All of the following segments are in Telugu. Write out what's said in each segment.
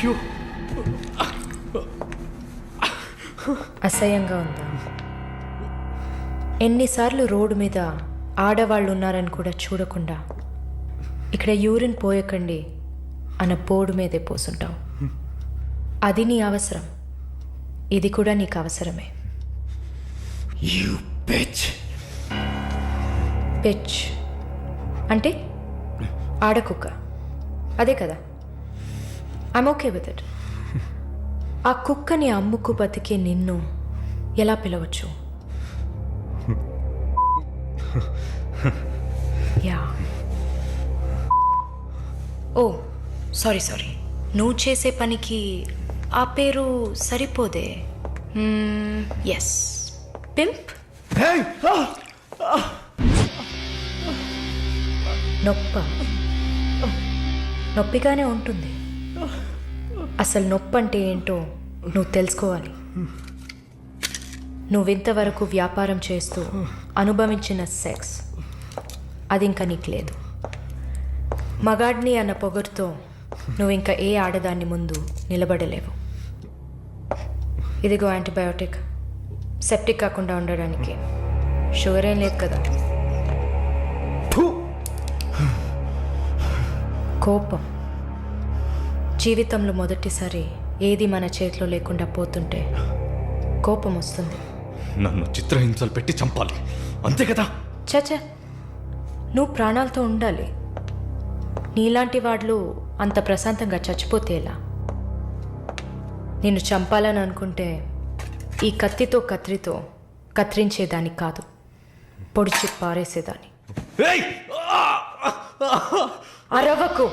అయ్యో. అసహ్యంగా ఉందా? ఎన్నిసార్లు రోడ్డు మీద ఆడవాళ్ళు ఉన్నారని కూడా చూడకుండా ఇక్కడ యూరిన్ పోయకండి అన్న పోడు మీదే పోసుంటావు. అది నీ అవసరం. ఇది కూడా నీకు అవసరమే. యూ పిచ్ అంటే ఆడకుక్క. అదే కదా. ఐమ్ ఓకే విత్ ఇట్ ఆ కుక్కని అమ్ముకు బతికే నిన్ను ఎలా పిలవచ్చు? యా ఓ సారీ సారీ నువ్వు చేసే పనికి ఆ పేరు సరిపోదే. Yes pimp నొప్ప. నొప్పిగానే ఉంటుంది. అసలు నొప్పి అంటే ఏంటో నువ్వు తెలుసుకోవాలి. నువ్వింతవరకు వ్యాపారం చేస్తూ అనుభవించిన సెక్స్ అది ఇంకా నీకు లేదు. మగాడిని అన్న పొగరుతో నువ్వు ఇంకా ఏ ఆడదాన్ని ముందు నిలబడలేవు. ఇదిగో యాంటీబయోటిక్. సెప్టిక్ కాకుండా ఉండడానికి షుగర్ ఏం లేదు కదా. కోపం. జీవితంలో మొదటిసారి ఏది మన చేతిలో లేకుండా పోతుంటే కోపం వస్తుంది. నన్ను చిత్రహింసలు పెట్టి చంపాలి. అంతే కదా? చచ నువ్వు ప్రాణాలతో ఉండాలి. నీలాంటి వాళ్ళు అంత ప్రశాంతంగా చచ్చిపోతే ఎలా? నిన్ను చంపాలని అనుకుంటే ఈ కత్తితో కత్రితో కత్రించేదాన్ని కాదు. పొడిచి పారేసేదాన్ని! అరవకు!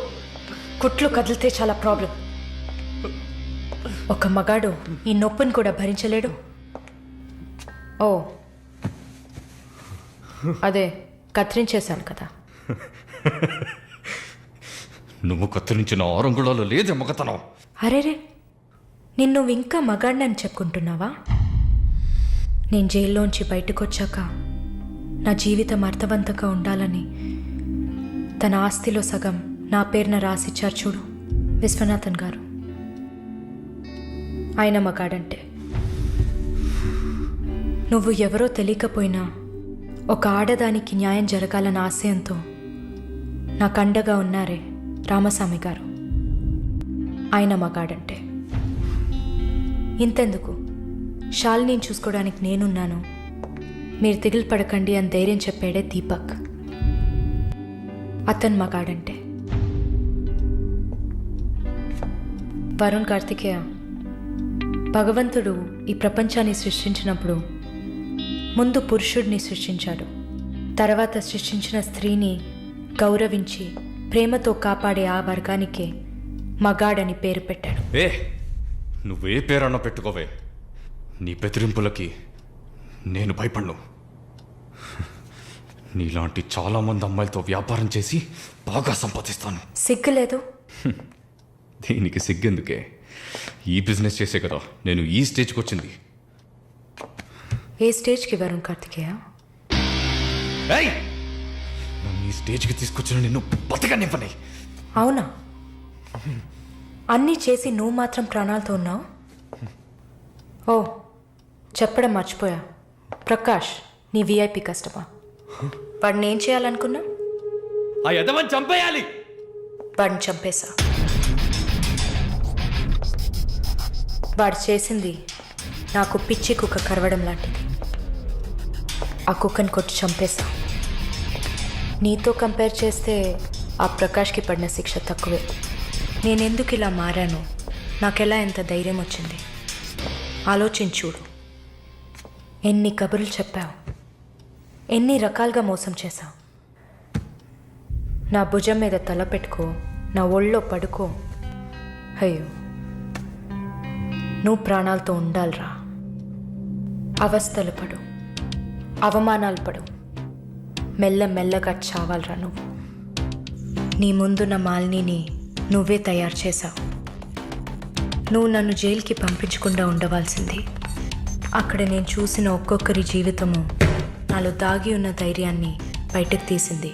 కుట్లు కదిలితే చాలా ప్రాబ్లం. ఒక మగాడు ఈ నొప్పిని కూడా భరించలేడు. ఓ. అదే కత్తిరించేశాను కదా. నువ్వు కత్తిరించిన ఆరంగుళాలు లేదే మగతనం. అరేరే నిన్ను ఇంకా మగాడినని చెప్పుకుంటున్నావా? నేను జైల్లోంచి బయటకు వచ్చాక నా జీవితం అర్థవంతంగా ఉండాలని తన ఆస్తిలో సగం నా పేరున రాసిచ్చారు చూడు విశ్వనాథన్ గారు. ఆయన మగాడంటే. నువ్వు ఎవరో తెలియకపోయినా ఒక ఆడదానికి న్యాయం జరగాలన్న ఆశయంతో నాకు అండగా ఉన్నారే రామస్వామి గారు. ఆయన మగాడంటే. ఇంతెందుకు? షాలిని చూసుకోవడానికి నేనున్నాను. మీరు దిగులు పడకండి అని ధైర్యం చెప్పాడే దీపక్. అతను మగాడంటే. వరుణ్ కార్తికేయ భగవంతుడు ఈ ప్రపంచాన్ని సృష్టించినప్పుడు ముందు పురుషుడిని సృష్టించాడు. తర్వాత సృష్టించిన స్త్రీని గౌరవించి ప్రేమతో కాపాడే ఆ వర్గానికే మగాడని పేరు పెట్టాడు. ఏ నువ్వే పేరన్నా పెట్టుకోవే. నీ బెదిరింపులకి నేను భయపడను. నీలాంటి చాలామంది అమ్మాయిలతో వ్యాపారం చేసి బాగా సంపాదిస్తాను. సిగ్గులేదు? దీనికి సిగ్గెందుకే. ఈ బిజినెస్ చేసే కదా నేను ఈ స్టేజ్కి వచ్చింది. ఏ స్టేజ్కి వరుణ్ కార్తికేయ? ఏయ్! నన్ను ఈ స్టేజ్కి తీసుకొచ్చిన నిన్ను బతకనివ్వని అవునా? అన్నీ చేసి నువ్వు మాత్రం ప్రాణాలతో ఉన్నావు? ఓ చెప్పడం మర్చిపోయా. ప్రకాష్ నీ విఐపి కస్టమా వాడిని ఏం చేయాలనుకున్నా ఆ యదవని చంపేయాలి. వాడిని చంపేశా? వాడు చేసింది నాకు పిచ్చి కుక్క కరవడం లాంటిది. ఆ కుక్కని కొట్టి చంపేశా. నీతో కంపేర్ చేస్తే ఆ ప్రకాష్కి పడిన శిక్ష తక్కువే. నేనెందుకు ఇలా మారాను? నాకెలా ఎంత ధైర్యం వచ్చింది? ఆలోచించూడు ఎన్ని కబుర్లు చెప్పావు? ఎన్ని రకాలుగా మోసం చేశావు? నా భుజం మీద తల పెట్టుకో నా ఒళ్ళో పడుకో. అయ్యో. నువ్వు ప్రాణాలతో ఉండాలిరా. అవస్థలు పడు. అవమానాలు పడు. మెల్ల మెల్లగా చావాలిరా నువ్వు. నీ ముందున్న మాలినిని నువ్వే తయారు చేశావు. నువ్వు నన్ను జైలుకి పంపించకుండా ఉండవలసింది. అక్కడ నేను చూసిన ఒక్కొక్కరి జీవితము నాలో దాగి ఉన్న ధైర్యాన్ని బయటకు తీసింది.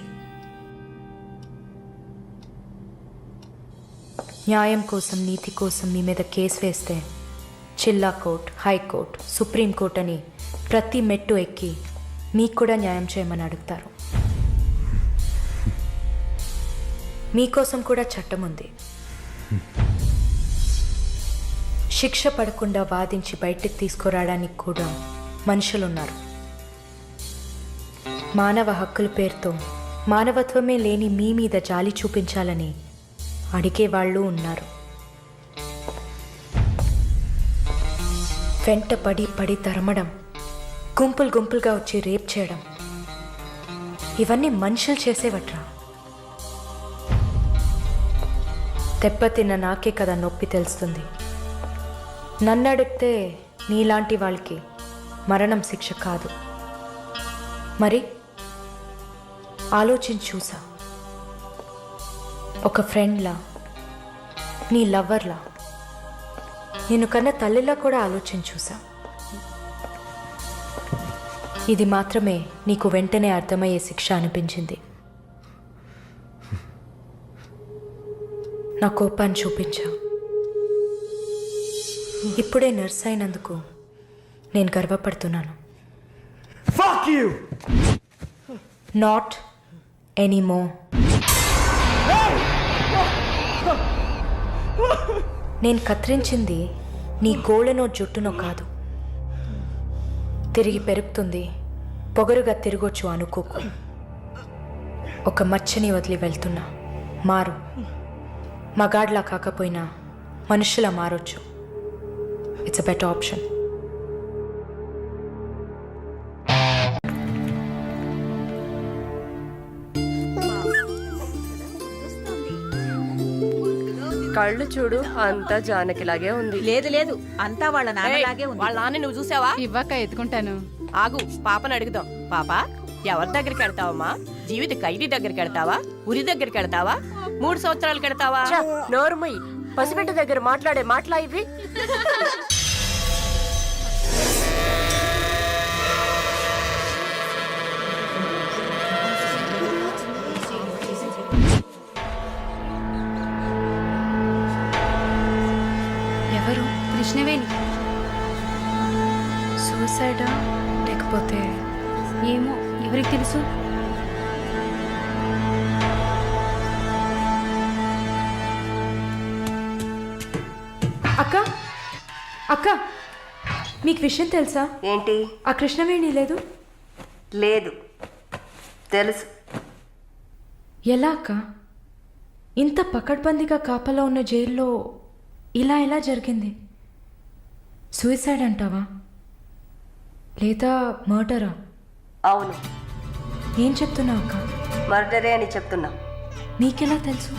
న్యాయం కోసం నీతి కోసం మీ మీద కేసు వేస్తే చిల్లా కోర్ట్ హైకోర్ట్ సుప్రీంకోర్ట్ అని ప్రతి మెట్టు ఎక్కి మీకు కూడా న్యాయం చేయమని అడుగుతారు. మీకోసం కూడా చట్టం ఉంది. శిక్ష పడకుండా వాదించి బయటికి తీసుకురావడానికి కూడా మనుషులున్నారు. మానవ హక్కుల పేరుతో మానవత్వమే లేని మీ మీద జాలి చూపించాలని అడిగే వాళ్ళు ఉన్నారు. వెంట పడి పడి తరమడం గుంపులు గుంపులుగా వచ్చి రేప్ చేయడం. ఇవన్నీ మనుషులు చేసేవట్రా. దెబ్బతిన్న నాకే కదా నొప్పి తెలుస్తుంది. నన్ను అడిగితే నీలాంటి వాళ్ళకి మరణం శిక్ష కాదు. మరి ఆలోచించి చూసా. ఒక ఫ్రెండ్లా నీ లవర్లా నేను కన్నా తల్లిలా కూడా ఆలోచించి చూసా ఇది మాత్రమే నీకు వెంటనే అర్థమయ్యే శిక్ష అనిపించింది. నా కోపాన్ని చూపించా ఇప్పుడే నర్స్ అయినందుకు నేను గర్వపడుతున్నాను. Fuck you! నాట్ ఎనీమో నేను కత్తిరించింది నీ గోళ్ళనో జుట్టునో కాదు. తిరిగి పెరుగుతుంది. పొగరుగా తిరగొచ్చు అనుకోకు. ఒక మచ్చని వదిలి వెళ్తున్నా. మారు. మగాడ్లా కాకపోయినా మనుషులా మారొచ్చు. ఇట్స్ అ బెటర్ ఆప్షన్ కళ్ళు చూడు అంతా జానకిలాగే ఉంది. లేదు లేదు. అంతా వాళ్ళ నాన్నలాగే ఉంది. వాళ్ళ నాన్న నువ్వు చూసావా? ఇవ్వక ఎత్తుకుంటాను. ఆగు పాపని అడుగుదాం. పాప ఎవరి దగ్గరికి వెళ్తావమ్మా? జీవిత ఖైదీ దగ్గరికి వెళ్తావా? ఉరి దగ్గరికి వెళ్తావా? మూడు సంవత్సరాలకు వెళ్తావా నోరుమయ్యి పసిబిడ్డ దగ్గర మాట్లాడే మాటలా ఇవి? తెలుసు అక్క? అక్క మీకు విషయం తెలుసా? ఏంటి? ఆ కృష్ణవేణి లేదు? లేదు. తెలుసు. ఎలా అక్క? ఇంత పకడ్బందీగా కాపలా ఉన్న జైల్లో ఇలా ఎలా జరిగింది? సూసైడ్ అంటావా? లేదా మర్డరా అవును. ఏం చెప్తున్నావు అక్క? మర్డరే అని చెప్తున్నా. నీకెలా తెలుసు?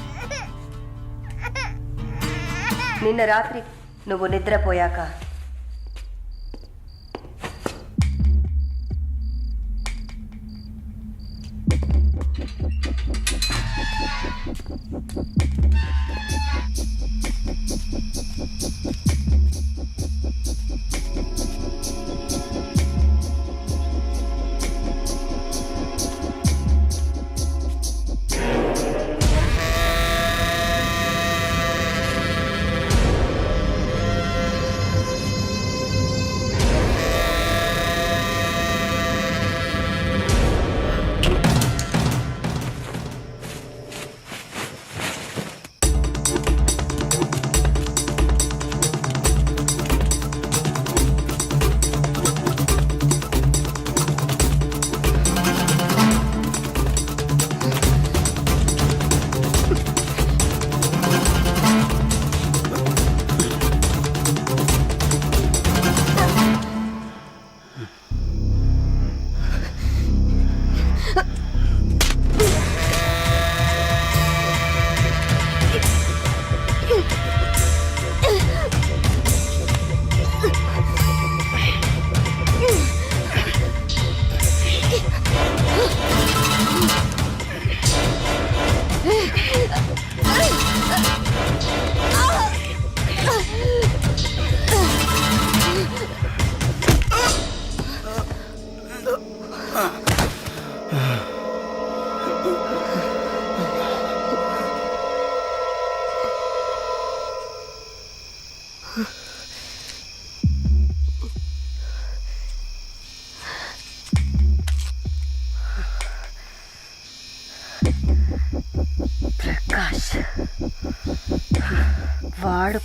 నిన్న రాత్రి నువ్వు నిద్రపోయాక.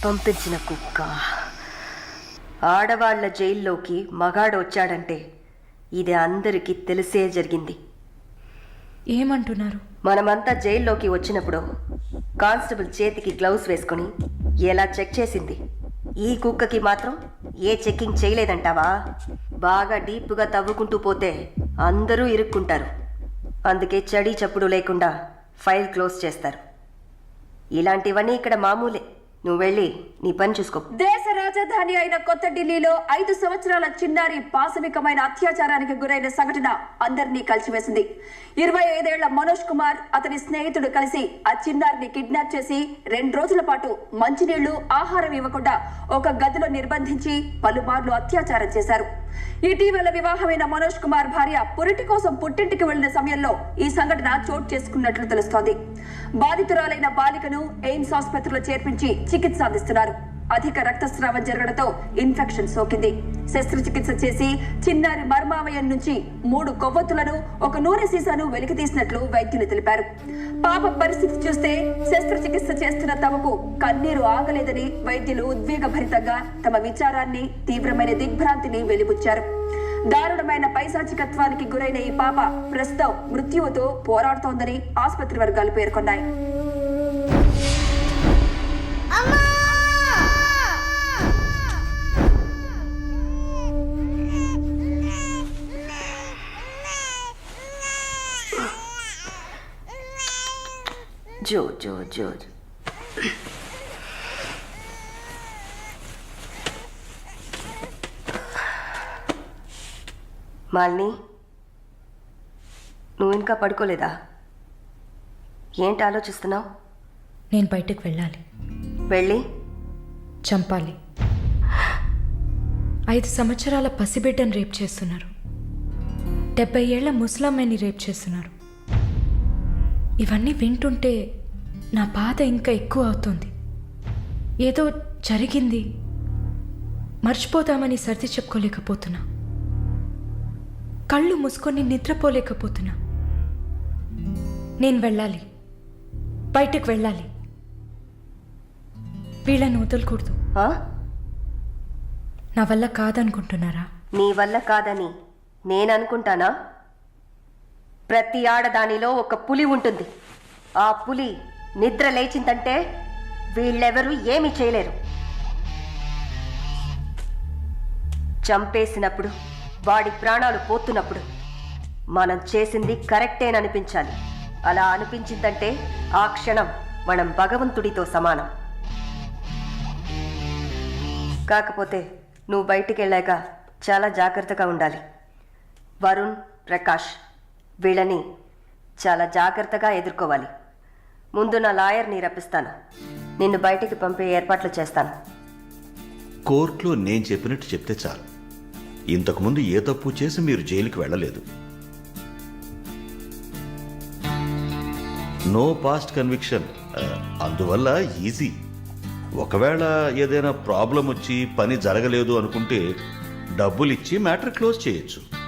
పంపించిన కుక్క ఆడవాళ్ళ జైల్లోకి మగాడు వచ్చాడంటే ఇది అందరికీ తెలిసే జరిగింది. ఏమంటున్నారు? మనమంతా జైల్లోకి వచ్చినప్పుడు కానిస్టేబుల్ చేతికి గ్లౌస్ వేసుకుని ఎలా చెక్ చేసింది? ఈ కుక్కకి మాత్రం ఏ చెక్కింగ్ చేయలేదంటావా? బాగా డీప్గా తవ్వుకుంటూ పోతే అందరూ ఇరుక్కుంటారు. అందుకే చడి చప్పుడు లేకుండా ఫైల్ క్లోజ్ చేస్తారు. ఇలాంటివన్నీ ఇక్కడ మామూలే. నువ్వు వెళ్ళి నీ పని చూసుకో. దేశ రాజధాని అయిన కొత్త ఢిల్లీలో ఐదు సంవత్సరాల చిన్నారి పాశవికమైన అత్యాచారానికి గురైన సంఘటన అందరినీ కలిసివేసింది. ఇరవై ఐదేళ్ళ మనోజ్ కుమార్ అతని స్నేహితుడు కలిసి ఆ చిన్నారిని కిడ్నాప్ చేసి రెండు రోజుల పాటు మంచినీళ్ళు ఆహారం ఇవ్వకుండా ఒక గదిలో నిర్బంధించి పలుమార్లు అత్యాచారం చేశారు. ఇటీవల వివాహమైన మనోజ్ కుమార్ భార్య పురిటి కోసం పుట్టింటికి వెళ్ళిన సమయంలో ఈ సంఘటన చోటు చేసుకున్నట్లు తెలుస్తోంది. బాధితురాలైన బాలికను ఎయిమ్స్ ఆసుపత్రిలో చేర్పించి చికిత్స అందిస్తున్నారు. అధిక రక్తస్రావం జరగడంతో ఇన్ఫెక్షన్ సోకింది. శస్త్రచికిత్స చేసి చిన్నారి మర్మావయం నుంచి మూడు కొవ్వొత్తులను ఒక నూనె సీసాను వెలికి తీసినట్లు వైద్యులు తెలిపారు. పాప పరిస్థితి చూస్తే శస్త్రచికిత్స చేస్తున్న తమకు కన్నీరు ఆగలేదని వైద్యులు ఉద్వేగభరితంగా తమ విచారాన్ని తీవ్రమైన దిగ్భ్రాంతిని వెలిబుచ్చారు. దారుణమైన పైశాచికత్వానికి గురైన ఈ పాప ప్రస్తుతం మృత్యువుతో పోరాడుతోందని ఆసుపత్రి వర్గాలు పేర్కొన్నాయి. జో జో జో జో. మాలిని నువ్వు ఇంకా పడుకోలేదా? ఏంటి ఆలోచిస్తున్నావు? నేను బయటకు వెళ్ళాలి. వెళ్ళి? చంపాలి. ఐదు సంవత్సరాల పసిబిడ్డను రేప్ చేస్తున్నారు. డెబ్బై ఏళ్ళ ముసలమ్మని రేప్ చేస్తున్నారు. ఇవన్నీ వింటుంటే నా బాధ ఇంకా ఎక్కువ అవుతుంది. ఏదో జరిగింది. మర్చిపోదామని సర్ది చెప్పుకోలేకపోతున్నా. కళ్ళు మూసుకొని నిద్రపోలేకపోతున్నా. నేను వెళ్ళాలి. బయటకు వెళ్ళాలి. వీళ్ళని వదలకూడదు? నా వల్ల కాదనుకుంటున్నారా? నీ వల్ల కాదని నేను అనుకుంటానా ప్రతి ఆడదానిలో ఒక పులి ఉంటుంది. ఆ పులి నిద్ర లేచిందంటే వీళ్ళెవరూ ఏమీ చేయలేరు. చంపేసినప్పుడు వాడి ప్రాణాలు పోతున్నప్పుడు మనం చేసింది కరెక్టేననిపించాలి. అలా అనిపించిందంటే ఆ క్షణం మనం భగవంతుడితో సమానం. కాకపోతే నువ్వు బయటికి వెళ్ళాక చాలా జాగ్రత్తగా ఉండాలి. వరుణ్ ప్రకాష్ వీళ్ళని చాలా జాగ్రత్తగా ఎదుర్కోవాలి. ముందు నా లాయర్ని రప్పిస్తాను. నిన్ను బయటికి పంపే ఏర్పాట్లు చేస్తాను. కోర్టులో నేను చెప్పినట్టు చెప్తే చాలు. ఇంతకుముందు ఏ తప్పు చేసి మీరు జైలుకి వెళ్ళలేదు. నో పాస్ట్ కన్విక్షన్ అందువల్ల ఈజీ ఒకవేళ ఏదైనా ప్రాబ్లం వచ్చి పని జరగలేదు అనుకుంటే డబ్బులిచ్చి మ్యాటర్ క్లోజ్ చేయొచ్చు.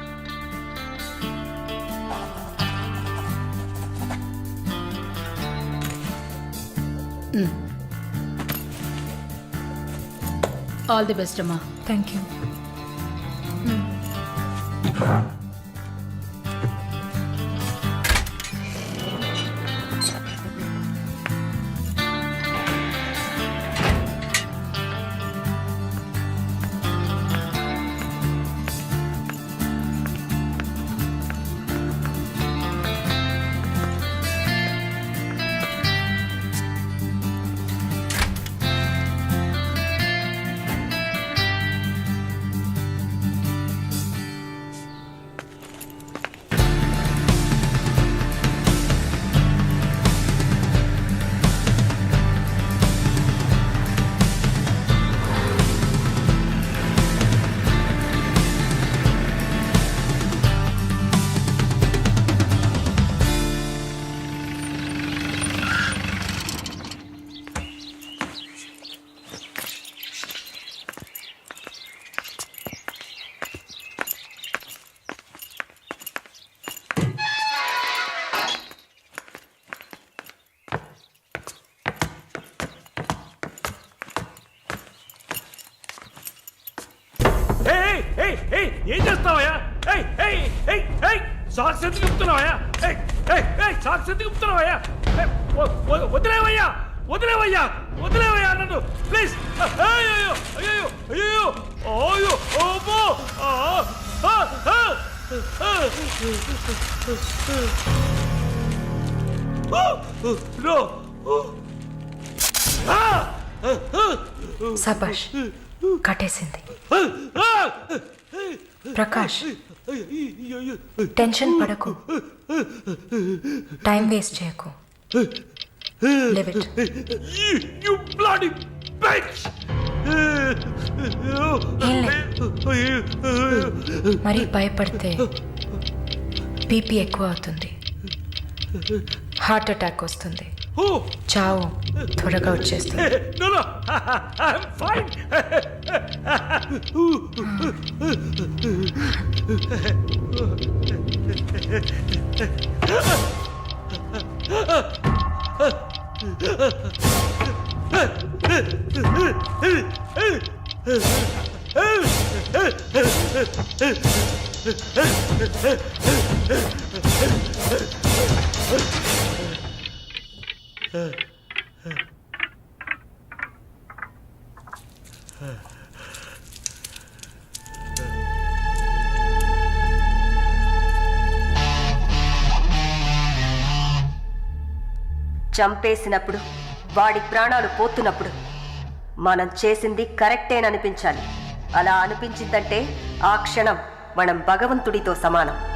ఆల్ ది బెస్ట్ అమ్మా థ్యాంక్ యూ వ- వ- వదిలేవయ్యా వదిలేవయ్యా వదిలేవయ్యా నన్ను ప్లీజ్. అయ్యో అయ్యో అయ్యో అయ్యో ఓమో ఆ, ఆ, ఆ, ఆ. ఓ, నో. సబాష్ కట్టేసింది. ప్రకాష్ టెన్షన్ పడకు. టైం వేస్ట్ చేయకు You, bloody bitch! లేదు. మరీ భయపడితే బీపీ ఎక్కువ అవుతుంది. హార్ట్ అటాక్ వస్తుంది. చావు త్వరగా వచ్చేస్తుంది. Huh. చంపేసినప్పుడు వాడి ప్రాణాలు పోతున్నప్పుడు మనం చేసింది కరెక్టేననిపించాలి. అలా అనిపించిందంటే ఆ క్షణం మనం భగవంతుడితో సమానం.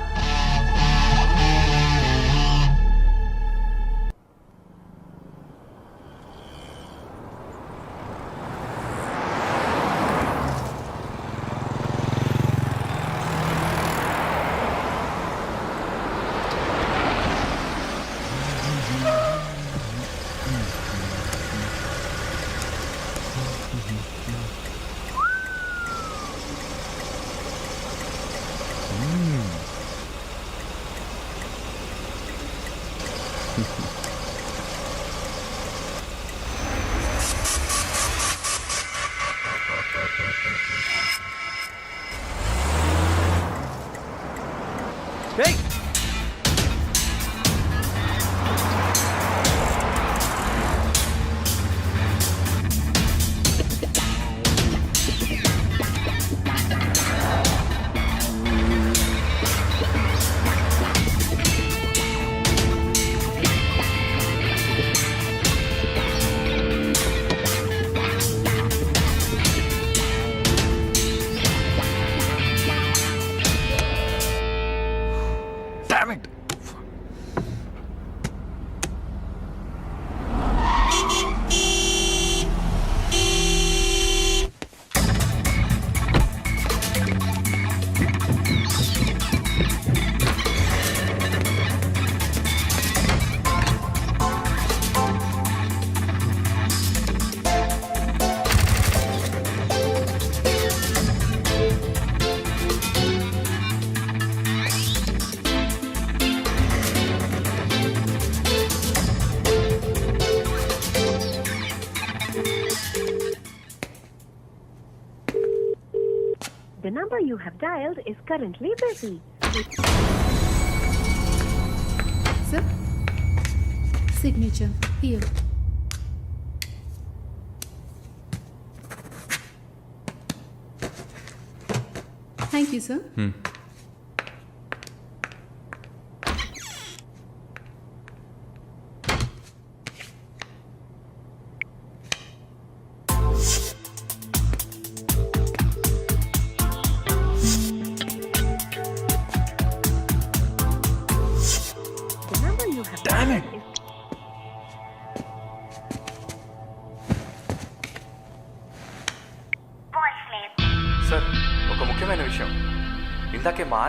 You have dialed is currently busy. Sir? Signature. Here. Thank you, sir. The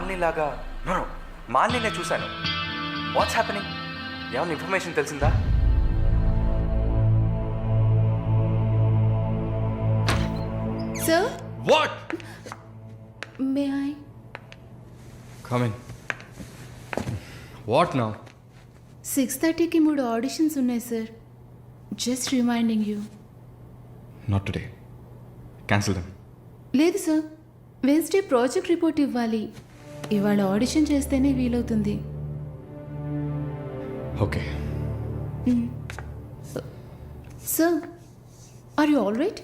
మాలినిలాగా. నో నో మాలిని చూశాను. వాట్స్ హ్యాపెనింగ్ ఏమైనా ఇన్ఫర్మేషన్ తెలిసిందా? Sir, what may I? Come in what నా సిక్స్ థర్టీకి మూడు ఆడిషన్స్ ఉన్నాయి sir just reminding you not today cancel dum లేదు సార్ వెన్స్డే ప్రాజెక్ట్ రిపోర్ట్ ఇవ్వాలి. ఇవాళ ఆడిషన్ చేస్తేనే వీలవుతుంది okay sir are you all right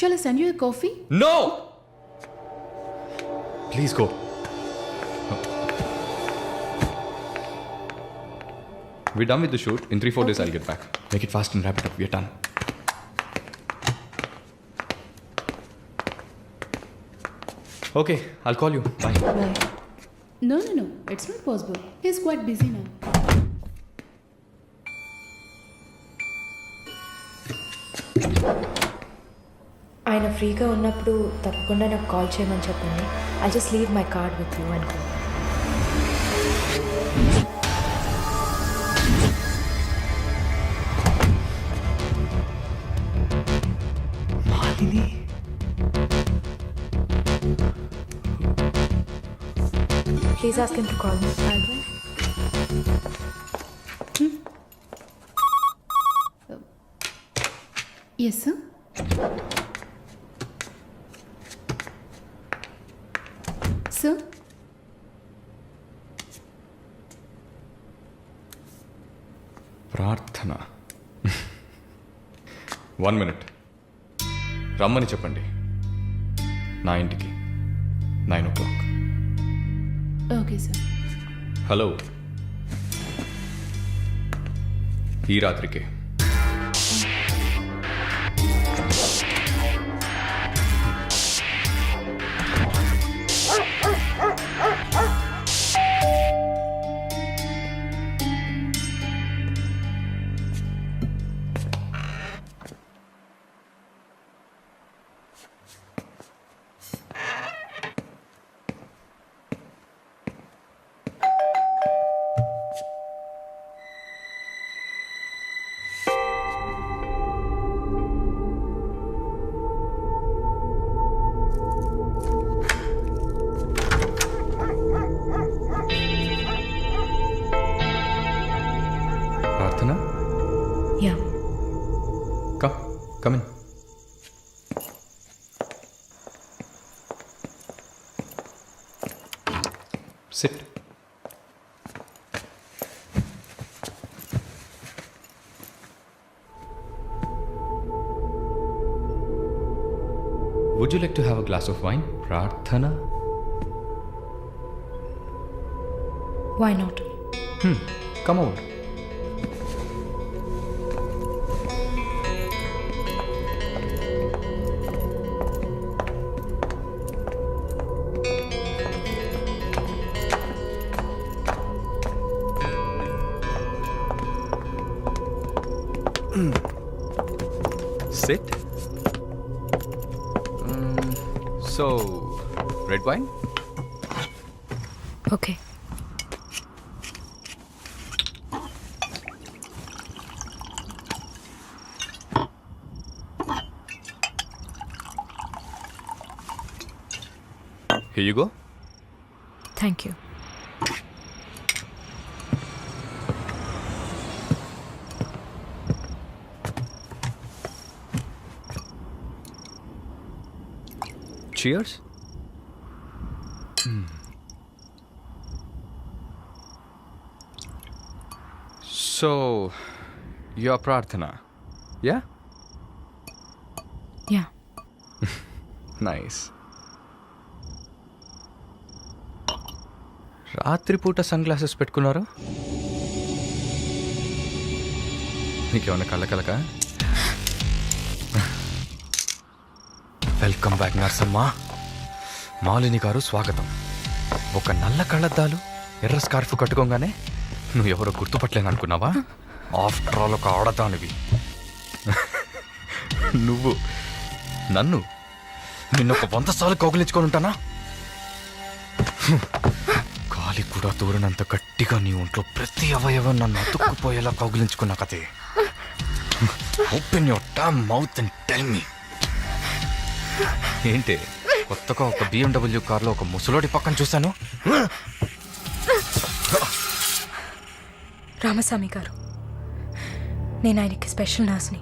shall I send you coffee no please go We're done with the shoot. In three, four days, I'll get back. Make it fast and wrap it up. We're done. Okay, I'll call you. Bye. Bye no no no it's not possible he's quite busy నా ఆయన ఫ్రీగా ఉన్నప్పుడు తప్పకుండా నాకు కాల్ చేయమని చెప్పండి. I just leave my card with you అనుకో Please ask him to call me. Call me yes sir sir Prarthana. One minute రమ్మని చెప్పండి. నా ఇంటికి nine o'clock. Okay sir. Hello. ఈ రాత్రికి. Would you like to have a glass of wine? Prarthana? Why not? Hmm, come over. Okay. Here you go. Thank you. Cheers. So, your Prarthana, yeah? Yeah nice రాత్రిపూట సన్ గ్లాసెస్ పెట్టుకున్నారు? నీకేమన్నా కళ్ళ కలక? వెల్కమ్ బ్యాక్ నర్సమ్మ. మాలిని గారు స్వాగతం. ఒక నల్ల కళ్ళద్దాలు ఎర్ర స్కార్ఫ్ కట్టుకోగానే నువ్వు ఎవరో గుర్తుపట్టలేను అనుకున్నావా ఆఫ్టర్ ఆల్ ఒక ఆడదానివి. నువ్వు నన్ను నిన్నొక వంద సార్లు కౌగిలించుకొని ఉంటానా? గాలి కూడా దూరనంత గట్టిగా నీ ఒంట్లో ప్రతి అవయవం నన్ను అతుక్కుపోయేలా కౌగిలించుకున్నా కదే. Open your damn mouth and tell me ఏంటి కొత్తగా ఒక బిఎండబ్ల్యూ కార్లో ఒక ముసలోడి పక్కన చూశాను? రామస్వామి గారు. నేను ఆయనకి స్పెషల్ నర్స్ని.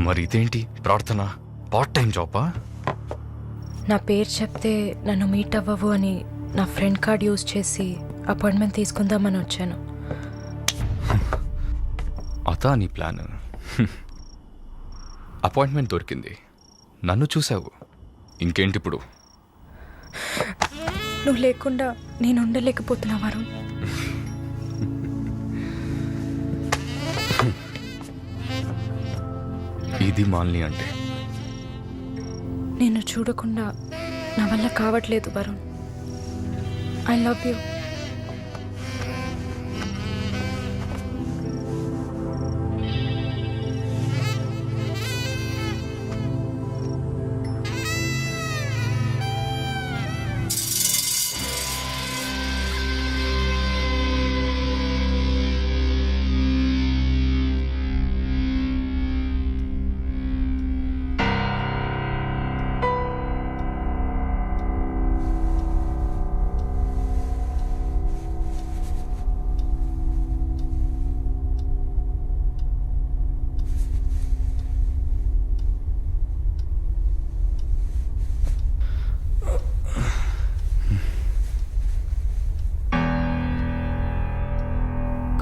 మరి ఇదేంటి ప్రార్థన? పార్ట్ టైం జాబా? నా పేరు చెప్తే నన్ను మీట్ అవ్వవు అని నా ఫ్రెండ్ కార్డ్ యూజ్ చేసి అపాయింట్మెంట్ తీసుకుందామని వచ్చాను. అతా నీ ప్లాన్. అపాయింట్మెంట్ దొరికింది. నన్ను చూసావు. ఇంకేంటి ఇప్పుడు నువ్వు లేకుండా నేను ఉండలేకపోతున్నా వరుణ్. ఇది మాలిని అంటే. నేను చూడకుండా నా వల్ల కావట్లేదు Varun. I love you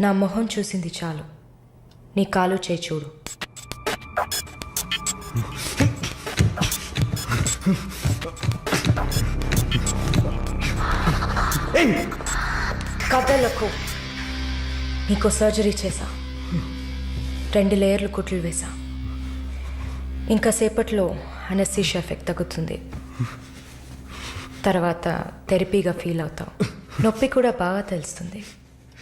నా మొహం చూసింది చాలు. నీ కాలు చేయి చూడు. కథలకు నీకు సర్జరీ చేశా. రెండు లేయర్లు కుట్లు వేసా ఇంకా సేపట్లో అనస్థీషియా ఎఫెక్ట్ తగ్గుతుంది. తర్వాత థెరపీగా ఫీల్ అవుతావు. నొప్పి కూడా బాగా తెలుస్తుంది.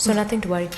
So nothing to worry